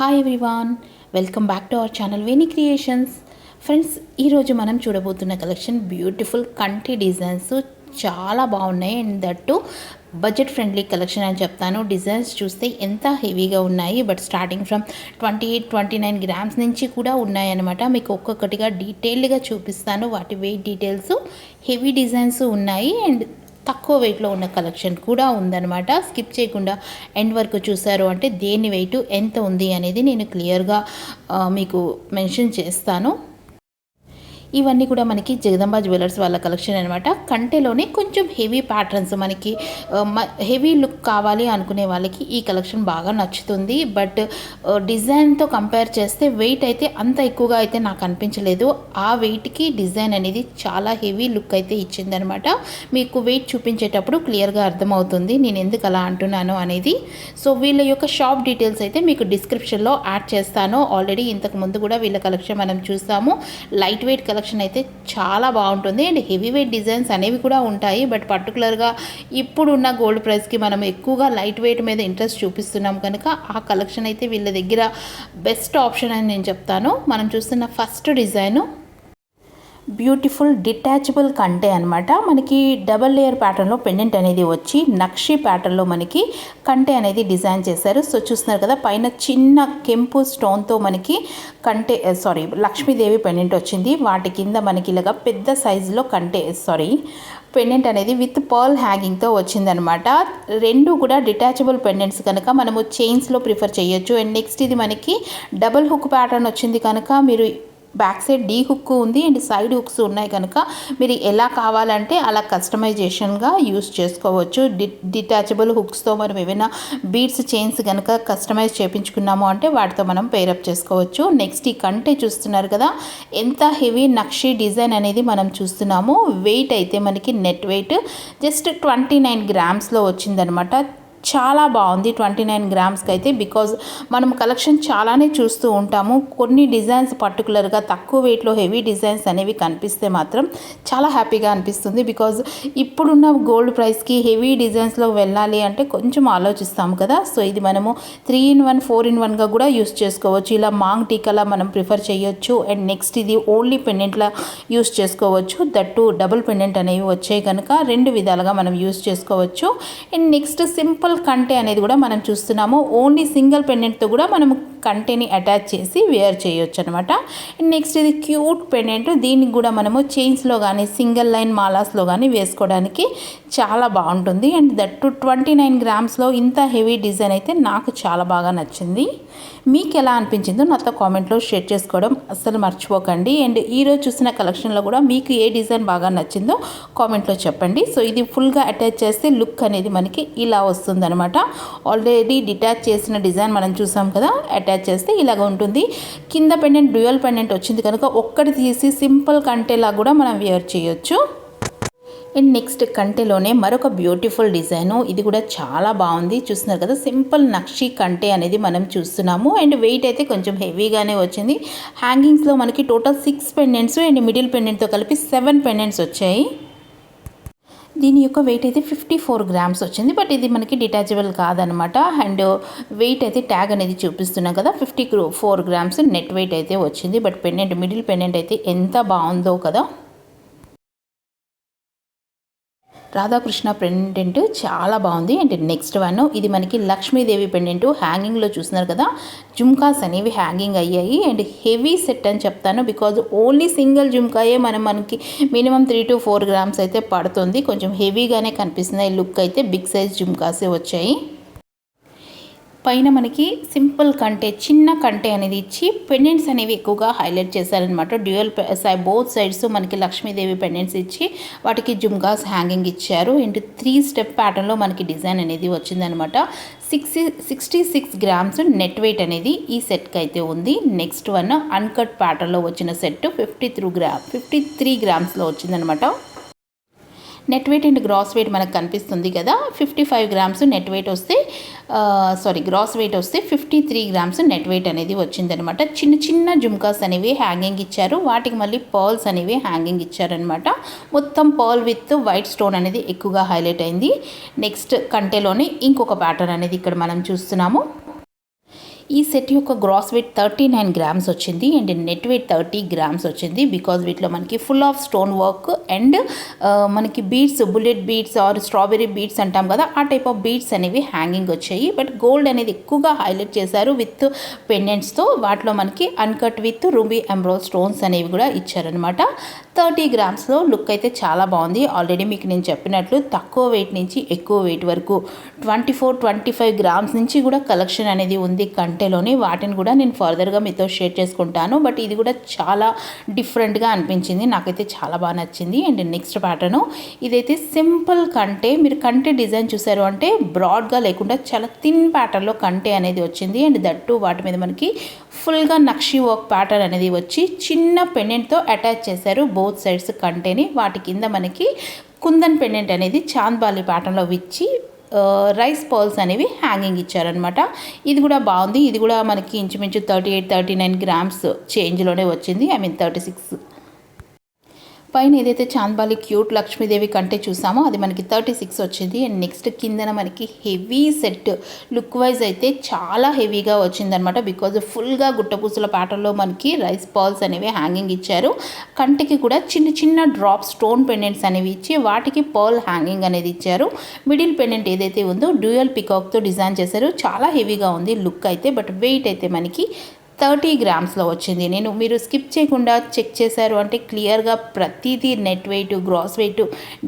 Hi everyone welcome back to our channel Veni creations friends ఈరోజు మనం చూడబోతున్న collection beautiful కంటి డిజైన్స్ చాలా బాగున్నాయి. And that budget friendly collection అని చెప్తాను. డిజైన్స్ చూస్తే ఎంత హెవీగా ఉన్నాయి. But starting from twenty eight twenty nine grams నుంచి కూడా ఉన్నాయన్నమాట మీకు ఒక్కొక్కటిగా డీటెయిల్డ్గా చూపిస్తాను. వాటి వెయిట్ డీటెయిల్స్ హెవీ డిజైన్స్ ఉన్నాయి. అండ్ తక్కువ వెయిట్లో ఉన్న కలెక్షన్ కూడా ఉందన్నమాట. స్కిప్ చేయకుండా ఎండ్ వరకు చూసారు అంటే దేని వెయిట్ ఎంత ఉంది అనేది నేను క్లియర్గా మీకు మెన్షన్ చేస్తాను. ఇవన్నీ కూడా మనకి జగదంబ జ్యువెలర్స్ వాళ్ళ కలెక్షన్ అనమాట కంటెలోనే కొంచెం హెవీ ప్యాటర్న్స్ మనకి హెవీ లుక్ కావాలి అనుకునే వాళ్ళకి ఈ కలెక్షన్ బాగా నచ్చుతుంది. బట్ డిజైన్తో కంపేర్ చేస్తే వెయిట్ అయితే అంత ఎక్కువగా అయితే నాకు అనిపించలేదు. ఆ వెయిట్కి డిజైన్ అనేది చాలా హెవీ లుక్ అయితే ఇచ్చిందనమాట మీకు వెయిట్ చూపించేటప్పుడు క్లియర్గా అర్థమవుతుంది నేను ఎందుకు అలా అంటున్నాను అనేది. సో వీళ్ళ యొక్క షాప్ డీటెయిల్స్ అయితే మీకు డిస్క్రిప్షన్లో యాడ్ చేస్తాను. ఆల్రెడీ ఇంతకు ముందు కూడా వీళ్ళ కలెక్షన్ మనం చూసాము. లైట్ వెయిట్ కలెక్షన్ కలెక్షన్ అయితే చాలా బాగుంటుంది. అండ్ హెవీ వెయిట్ డిజైన్స్ అనేవి కూడా ఉంటాయి. బట్ పర్టికులర్గా ఇప్పుడున్న గోల్డ్ ప్రైస్కి మనం ఎక్కువగా లైట్ వెయిట్ మీద ఇంట్రెస్ట్ చూపిస్తున్నాం కనుక ఆ కలెక్షన్ అయితే వీళ్ళ దగ్గర బెస్ట్ ఆప్షన్ అని నేను చెప్తాను. మనం చూస్తున్న ఫస్ట్ డిజైను బ్యూటిఫుల్ డిటాచబుల్ కంటే అనమాట మనకి డబల్ లేయర్ ప్యాటర్న్లో పెండెంట్ అనేది వచ్చి నక్షి ప్యాటర్న్లో మనకి కంటే అనేది డిజైన్ చేశారు. సో చూస్తున్నారు కదా పైన చిన్న కెంపు స్టోన్తో మనకి కంటే సారీ లక్ష్మీదేవి పెండెంట్ వచ్చింది. వాటి కింద మనకి ఇలాగా పెద్ద సైజులో కంటే సారీ పెండెంట్ అనేది విత్ పర్ల్ హ్యాంగింగ్తో వచ్చిందనమాట రెండు కూడా డిటాచబుల్ పెండెంట్స్ కనుక మనము చైన్స్లో ప్రిఫర్ చేయొచ్చు. అండ్ నెక్స్ట్ ఇది మనకి డబుల్ హుక్ ప్యాటర్న్ వచ్చింది కనుక మీరు బ్యాక్ సైడ్ డీ హుక్ ఉంది అండ్ సైడ్ హుక్స్ ఉన్నాయి కనుక మీరు ఎలా కావాలంటే అలా కస్టమైజేషన్గా యూస్ చేసుకోవచ్చు. డి డిటాచబుల్ హుక్స్తో మనం ఏమైనా బీడ్స్ చైన్స్ కనుక కస్టమైజ్ చేయించుకున్నాము అంటే వాటితో మనం పేరప్ చేసుకోవచ్చు. నెక్స్ట్ ఈ కంటే చూస్తున్నారు కదా ఎంత హెవీ నక్షి డిజైన్ అనేది మనం చూస్తున్నాము. వెయిట్ అయితే మనకి net weight just twenty nine గ్రామ్స్లో వచ్చిందనమాట. చాలా బాగుంది ట్వంటీ నైన్ గ్రామ్స్కి అయితే బికాజ్ మనం కలెక్షన్ చాలానే చూస్తూ ఉంటాము. కొన్ని డిజైన్స్ పర్టికులర్గా తక్కువ వెయిట్లో హెవీ డిజైన్స్ అనేవి కనిపిస్తే మాత్రం చాలా హ్యాపీగా అనిపిస్తుంది బికాజ్ ఇప్పుడున్న గోల్డ్ ప్రైస్కి హెవీ డిజైన్స్లో వెళ్ళాలి అంటే కొంచెం ఆలోచిస్తాం కదా. సో ఇది మనము three in one four in వన్గా కూడా యూస్ చేసుకోవచ్చు. ఇలా మాంగ్ టీకాలా మనం ప్రిఫర్ చేయొచ్చు. అండ్ నెక్స్ట్ ఇది ఓన్లీ పెండెంట్లా యూస్ చేసుకోవచ్చు. దట్టు డబుల్ పెండెంట్ అనేవి వచ్చాయి కనుక రెండు విధాలుగా మనం యూస్ చేసుకోవచ్చు. అండ్ నెక్స్ట్ సింపుల్ కంటే అనేది కూడా మనం చూస్తున్నాము. ఓన్లీ సింగిల్ పెండెంట్తో కూడా మనం కంటెని అటాచ్ చేసి వేర్ చేయొచ్చు అనమాట నెక్స్ట్ ఇది క్యూట్ పెండెంట్. దీనికి కూడా మనము చైన్స్లో కానీ సింగిల్ లైన్ మాలాస్లో కానీ వేసుకోవడానికి చాలా బాగుంటుంది. And that to twenty nine గ్రామ్స్లో ఇంత హెవీ డిజైన్ అయితే నాకు చాలా బాగా నచ్చింది. మీకు ఎలా అనిపించిందో నాతో కామెంట్లో షేర్ చేసుకోవడం అస్సలు మర్చిపోకండి. అండ్ ఈరోజు చూసిన కలెక్షన్లో కూడా మీకు ఏ డిజైన్ బాగా నచ్చిందో కామెంట్లో చెప్పండి. సో ఇది ఫుల్గా అటాచ్ చేస్తే లుక్ అనేది మనకి ఇలా వస్తుందనమాట ఆల్రెడీ డిటాచ్ చేసిన డిజైన్ మనం చూసాం కదా అటాచ్ చేస్తే ఇలాగ ఉంటుంది. కింద పెండెంట్ డ్యూయల్ పెండెంట్ వచ్చింది కనుక ఒక్కటి తీసి సింపుల్ కంటేలా కూడా మనం వేర్ చేయొచ్చు. అండ్ నెక్స్ట్ కంటెలోనే మరొక బ్యూటిఫుల్ డిజైను ఇది కూడా చాలా బాగుంది. చూస్తున్నారు కదా సింపుల్ నక్షి కంటే అనేది మనం చూస్తున్నాము. అండ్ వెయిట్ అయితే కొంచెం హెవీగానే వచ్చింది. హ్యాంగింగ్స్లో మనకి total six pendants and middle పెండెంట్తో కలిపి సెవెన్ పెండెంట్స్ వచ్చాయి. దీని యొక్క వెయిట్ అయితే ఫిఫ్టీ ఫోర్ గ్రామ్స్ వచ్చింది. బట్ ఇది మనకి డిటాచబుల్ కాదనమాట. అండ్ వెయిట్ అయితే ట్యాగ్ అనేది చూపిస్తున్నాం కదా. Fifty four grams net weight అయితే వచ్చింది. బట్ పెండెంట్ మిడిల్ పెండెంట్ అయితే ఎంత బాగుందో కదా. రాధాకృష్ణ పెండెంట్ చాలా బాగుంది. అండ్ నెక్స్ట్ వన్ ఇది మనకి లక్ష్మీదేవి పెండెంట్ హ్యాంగింగ్లో చూస్తున్నారు కదా. జుమ్కాస్ అనేవి హ్యాంగింగ్ అయ్యాయి. అండ్ హెవీ సెట్ అని చెప్తాను. బికాజ్ ఓన్లీ సింగిల్ జుమ్కాయే మనం మనకి minimum three to four grams అయితే పడుతుంది. కొంచెం హెవీగానే కనిపిస్తుంది. లుక్ అయితే బిగ్ సైజ్ జుమ్కాసే వచ్చాయి. పైన మనకి సింపుల్ కంటే చిన్న కంటే అనేది ఇచ్చి పెండెంట్స్ అనేవి ఎక్కువగా హైలైట్ చేశారనమాట డ్యూయల్ సైడ్ బోత్ సైడ్స్ మనకి లక్ష్మీదేవి పెండెంట్స్ ఇచ్చి వాటికి జుమ్గాస్ హ్యాంగింగ్ ఇచ్చారు. అండ్ త్రీ స్టెప్ ప్యాటర్న్లో మనకి డిజైన్ అనేది వచ్చిందనమాట sixty sixty six grams net weight అనేది ఈ సెట్కి అయితే ఉంది. నెక్స్ట్ వన్ అన్కట్ ప్యాటర్న్లో వచ్చిన set fifty three gram fifty three గ్రామ్స్లో వచ్చిందనమాట net weight and gross weight మనకు కనిపిస్తుంది కదా. Fifty five grams net weight వస్తే సారీ గ్రాస్ వెయిట్ వస్తే fifty three grams net weight అనేది వచ్చిందనమాట. చిన్న చిన్న జుమ్కాస్ అనేవి హ్యాంగింగ్ ఇచ్చారు. వాటికి మళ్ళీ పర్ల్స్ అనేవి హ్యాంగింగ్ ఇచ్చారనమాట. మొత్తం పర్ల్ విత్ వైట్ స్టోన్ అనేది ఎక్కువగా హైలైట్ అయింది. నెక్స్ట్ కంటెలోనే ఇంకొక ప్యాటర్న్ అనేది ఇక్కడ మనం చూస్తున్నాము. ఈ సెట్ యొక్క gross weight thirty nine grams వచ్చింది and net weight thirty grams వచ్చింది బికాజ్ వీటిలో మనకి full of stone work and మనకి beads bullet beads or strawberry beads అంటాం కదా ఆ టైప్ ఆఫ్ బీడ్స్ అనేవి హ్యాంగింగ్ వచ్చాయి. బట్ గోల్డ్ అనేది ఎక్కువగా హైలైట్ చేశారు విత్ పెండెంట్స్తో వాటిలో మనకి అన్కట్ విత్ రూబీ ఎంబ్రోల్ స్టోన్స్ అనేవి కూడా ఇచ్చారనమాట థర్టీ గ్రామ్స్లో లుక్ అయితే చాలా బాగుంది. ఆల్రెడీ మీకు నేను చెప్పినట్లు తక్కువ వెయిట్ నుంచి ఎక్కువ వెయిట్ వరకు twenty four twenty five grams నుంచి కూడా కలెక్షన్ అనేది ఉంది. కంటెలోని వాటిని కూడా నేను ఫర్దర్గా మీతో షేర్ చేసుకుంటాను. బట్ ఇది కూడా చాలా డిఫరెంట్గా అనిపించింది. నాకైతే చాలా బాగా నచ్చింది. అండ్ నెక్స్ట్ ప్యాటర్న్ ఇదైతే సింపుల్ కంటే మీరు కంటే డిజైన్ చూసారు అంటే బ్రాడ్గా లేకుండా చాలా థిన్ ప్యాటర్న్లో కంటే అనేది వచ్చింది. అండ్ దట్టు వాటి మీద మనకి ఫుల్గా నక్షి వర్క్ ప్యాటర్న్ అనేది వచ్చి చిన్న పెండెంట్తో అటాచ్ చేశారు బోత్ సైడ్స్ కంటేని. వాటి కింద మనకి కుందన్ పెండెంట్ అనేది చాంద్బాలి ప్యాటర్న్లో ఇచ్చి రైస్ పర్ల్స్ అనేవి హ్యాంగింగ్ ఇచ్చారనమాట ఇది కూడా బాగుంది. ఇది కూడా మనకి ఇంచుమించు thirty eight thirty nine grams చేంజ్లోనే వచ్చింది. ఐ మీన్ థర్టీ సిక్స్ పైన ఏదైతే చాంద్బాలి క్యూట్ లక్ష్మీదేవి కంటే చూసామో అది మనకి థర్టీ సిక్స్ వచ్చింది. అండ్ నెక్స్ట్ కిందన మనకి హెవీ సెట్ లుక్ వైజ్ అయితే చాలా హెవీగా వచ్చిందనమాట బికాజ్ ఫుల్గా గుట్టపూసల ప్యాటర్న్లో మనకి రైస్ పాల్స్ అనేవి హ్యాంగింగ్ ఇచ్చారు. కంటికి కూడా చిన్న చిన్న డ్రాప్ స్టోన్ పెండెంట్స్ అనేవి ఇచ్చి వాటికి పర్ల్ హ్యాంగింగ్ అనేది ఇచ్చారు. మిడిల్ పెండెంట్ ఏదైతే ఉందో డ్యూయల్ పికాక్తో డిజైన్ చేశారు. చాలా హెవీగా ఉంది లుక్ అయితే బట్ వెయిట్ అయితే మనకి థర్టీ గ్రామ్స్లో వచ్చింది. నేను మీరు స్కిప్ చేయకుండా చెక్ చేశారు అంటే క్లియర్గా ప్రతిదీ నెట్ వెయిట్ గ్రాస్ వెయిట్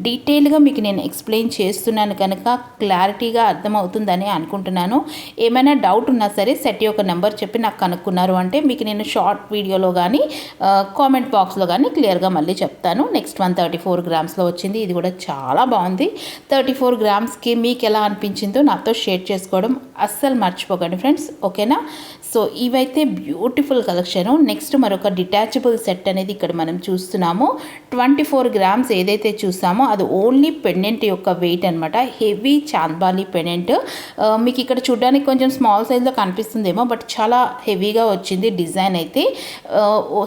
డీటెయిల్గా మీకు నేను ఎక్స్ప్లెయిన్ చేస్తున్నాను కనుక క్లారిటీగా అర్థమవుతుందని అనుకుంటున్నాను. ఏమైనా డౌట్ ఉన్నా సరే సెట్ యొక్క నెంబర్ చెప్పి నాకు కనుక్కున్నారు అంటే మీకు నేను షార్ట్ వీడియోలో కానీ కామెంట్ బాక్స్లో కానీ క్లియర్గా మళ్ళీ చెప్తాను. నెక్స్ట్ వన్ థర్టీ ఫోర్ గ్రామ్స్లో వచ్చింది. ఇది కూడా చాలా బాగుంది. థర్టీ ఫోర్ గ్రామ్స్కి మీకు ఎలా అనిపించిందో నాతో షేర్ చేసుకోవడం అస్సలు మర్చిపోకండి ఫ్రెండ్స్. ఓకేనా? సో ఇవైతే బ్యూటిఫుల్ కలెక్షన్. నెక్స్ట్ మరొక డిటాచబుల్ సెట్ అనేది ఇక్కడ మనం చూస్తున్నాము. ట్వంటీ ఫోర్ గ్రామ్స్ ఏదైతే చూసామో అది ఓన్లీ పెండెంట్ యొక్క వెయిట్ అనమాట హెవీ చాంద్బాలి పెండెంట్. మీకు ఇక్కడ చూడడానికి కొంచెం స్మాల్ సైజ్లో కనిపిస్తుందేమో బట్ చాలా హెవీగా వచ్చింది డిజైన్ అయితే.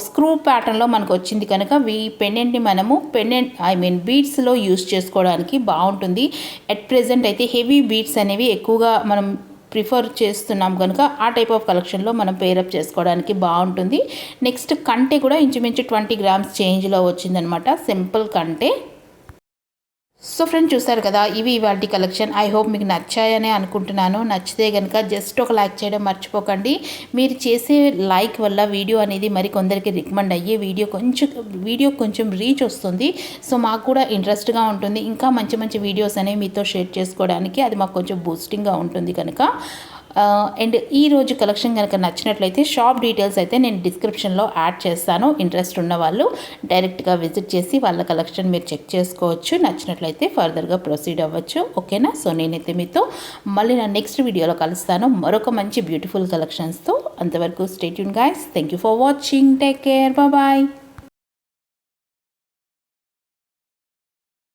స్క్రూ ప్యాటర్న్లో మనకు వచ్చింది కనుక ఈ పెండెంట్ని మనము పెండెంట్ ఐ మీన్ బీడ్స్లో యూస్ చేసుకోవడానికి బాగుంటుంది. అట్ ప్రెజెంట్ అయితే హెవీ బీడ్స్ అనేవి ఎక్కువగా మనం ప్రిఫర్ చేస్తున్నాం కనుక ఆ టైప్ ఆఫ్ కలెక్షన్లో మనం పేరప్ చేసుకోవడానికి బాగుంటుంది. నెక్స్ట్ కంటే కూడా ఇంచుమించు ట్వంటీ గ్రామ్స్ చేంజ్లో వచ్చిందనమాట సింపుల్ కంటే. సో ఫ్రెండ్ చూసారు కదా ఇవి ఇవాటి కలెక్షన్. ఐ హోప్ మీకు నచ్చాయనే అనుకుంటున్నాను. నచ్చితే కనుక జస్ట్ ఒక లైక్ చేయడం మర్చిపోకండి. మీరు చేసే లైక్ వల్ల వీడియో అనేది మరి కొందరికి రికమెండ్ అయ్యే వీడియో కొంచెం వీడియో కొంచెం రీచ్ వస్తుంది. సో మాకు కూడా ఇంట్రెస్ట్గా ఉంటుంది. ఇంకా మంచి మంచి వీడియోస్ అనేవి మీతో షేర్ చేసుకోవడానికి అది మాకు కొంచెం బూస్టింగ్గా ఉంటుంది కనుక. అండ్ ఈ రోజు కలెక్షన్ కనుక నచ్చినట్లయితే షాప్ డీటెయిల్స్ అయితే నేను డిస్క్రిప్షన్లో యాడ్ చేస్తాను. ఇంట్రెస్ట్ ఉన్న వాళ్ళు డైరెక్ట్గా విజిట్ చేసి వాళ్ళ కలెక్షన్ మీరు చెక్ చేసుకోవచ్చు. నచ్చినట్లయితే ఫర్దర్గా ప్రొసీడ్ అవ్వచ్చు. ఓకేనా సో నేనైతే మీతో మళ్ళీ నా నెక్స్ట్ వీడియోలో కలుస్తాను. మరొక మంచి బ్యూటిఫుల్ కలెక్షన్స్తో అంతవరకు stay tuned guys thank you for watching take care bye